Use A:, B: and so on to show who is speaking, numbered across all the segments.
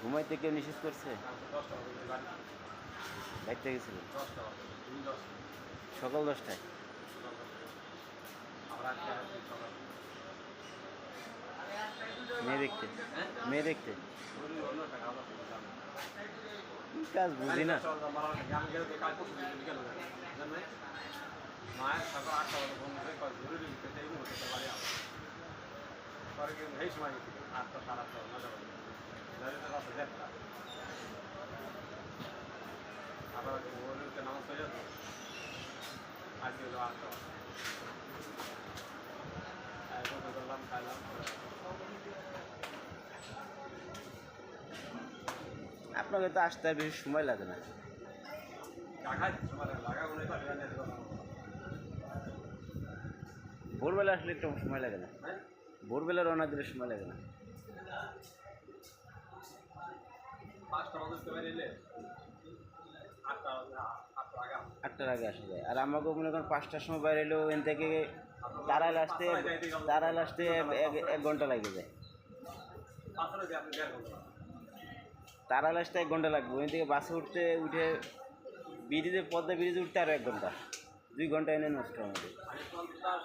A: ঘুমাইতে কেউ নিষেধ করছে
B: বাজে
A: গেছিল সকাল দশটায়
B: আমরা
A: মেয়ে দেখতে
B: হ্যাঁ
A: মেয়ে দেখতে কাজ বুঝি না
B: হয়ে? মায়ের সকাল আটটা বাজে ফোন করে কয়, জরুরি পেতে এই মুহূর্তে তো বাড়ি আসো। পরে কিন্তু এই সময় আটটা, সাড়ে আটটা।
A: আপনাকে তো আসতে বেশি সময় লাগে না। ভোরবেলা আসলে একটু সময় লাগে না।
B: হ্যাঁ?
A: ভোরবেলা রওনা দিলে সময় লাগে না। আটটার আগে আসা যায়। আর আমাকে মনে করেন পাঁচটার সময় বাইরে এলেও এখান থেকে তারাইল আসতে তারাইল আসতে এক- ঘণ্টা লাগে যায়। তারাইল আসতে এক ঘণ্টা লাগবে। ওখান থেকে বাসে উঠতে উঠে ব্রিজে পদ্মা ব্রিজে উঠতে আরও এক ঘণ্টা। দুই ঘণ্টা এনে নষ্ট আমাদের।
B: আমি পঞ্চাশ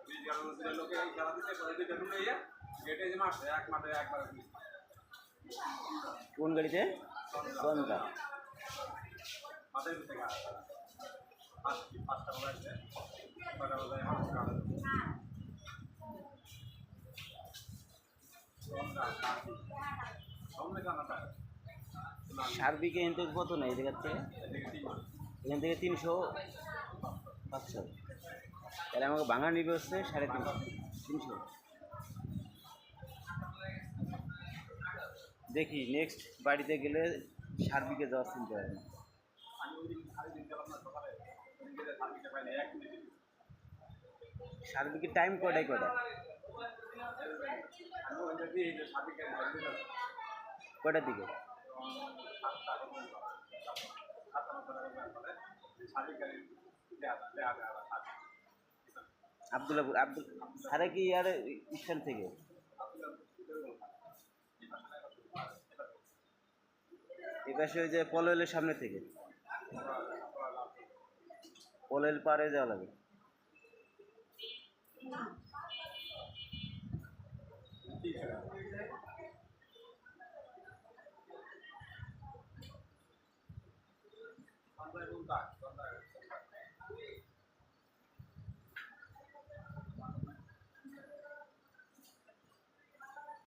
B: ব্রিজ গার্ডের মধ্যে লোকে এই খেলা দিতে গেটে যে মারছে এক মাঠে একবার
A: কোন গাড়িতে? সন্ধ্যা
B: মাথায় পাঁচটি পাঁচটা
A: সার্বিকে এখান থেকে কত নেই এদিকে থেকে? এখান থেকে তিনশো পাঁচশো। তাহলে আমাকে ভাঙা নিবে হচ্ছে সাড়ে তিনশো তিনশো। দেখি নেক্সট বাড়িতে গেলে সার্বিকে যাওয়ার চিন্তা
B: মিনিট
A: সার্বিকের টাইম কটায় কটা কটার দিকে? আবদুল্লাপুর আব্দুল, সারে কি আর স্ট্যান্ড থেকে? এ পাশে ওই যে পলয়েলের সামনে থেকে। পলয়েল পারে যাওয়া লাগে।
B: 感当代人。